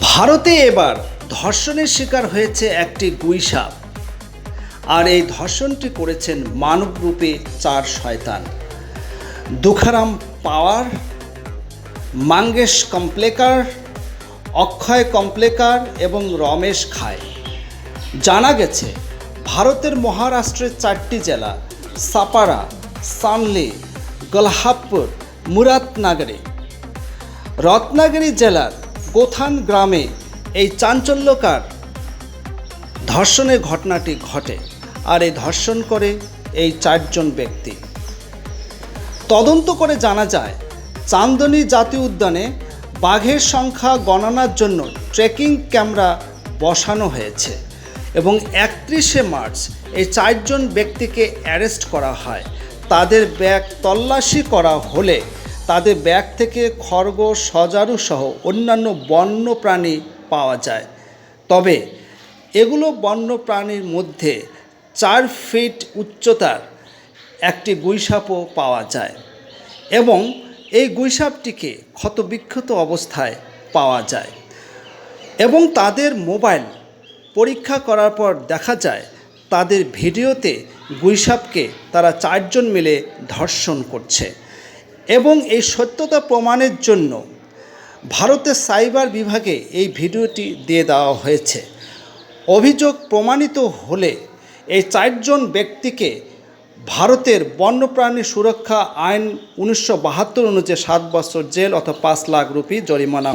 ভারতে এবার ধর্ষণের শিকার হয়েছে একটি গুইসাপ আর এই ধর্ষণটি করেছেন মানব রূপে চার শয়তান। দুখারাম পাওয়ার, মাঙ্গেশ কমপ্লেকার, অক্ষয় কমপ্লেকার এবং রমেশ খায়। জানা গেছে, ভারতের মহারাষ্ট্রের চারটি জেলা সাপারা সানলি গলহাপুর মুরাদনগরী। রত্নাগিরি জেলার গোথান গ্রামে এই চাঞ্চল্যকার ধর্ষণের ঘটনাটি ঘটে আর এই ধর্ষণ করে এই চারজন ব্যক্তি। তদন্ত করে জানা যায়, চান্দনী জাতীয় উদ্যানে বাঘের সংখ্যা গণনার জন্য ট্রেকিং ক্যামেরা বসানো হয়েছে এবং একত্রিশে মার্চ এই চারজন ব্যক্তিকে অ্যারেস্ট করা হয়। তাদের ব্যাগ তল্লাশি করা হলে তাদের ব্যাগ থেকে খরগোশ, সজারু সহ অন্যান্য বন্য প্রাণী পাওয়া যায়। তবে এগুলো বন্য প্রাণীর মধ্যে চার ফিট উচ্চতার একটি গুইসাপও পাওয়া যায় এবং এই গুইসাপটিকে ক্ষতবিক্ষত অবস্থায় পাওয়া যায় এবং তাদের মোবাইল পরীক্ষা করার পর দেখা যায় তাদের ভিডিওতে গুইসাপকে তারা চারজন মিলে ধর্ষণ করছে। এবং এই সত্যতা প্রমাণের জন্য ভারতের সাইবার বিভাগে এই ভিডিওটি দিয়ে দেওয়া হয়েছে। অভিযোগ প্রমাণিত হলে এই চারজন ব্যক্তিকে ভারতের বন্যপ্রাণী সুরক্ষা আইন উনিশশো বাহাত্তর অনুযায়ী সাত বছর জেল অথবা পাঁচ লাখ রুপি জরিমানা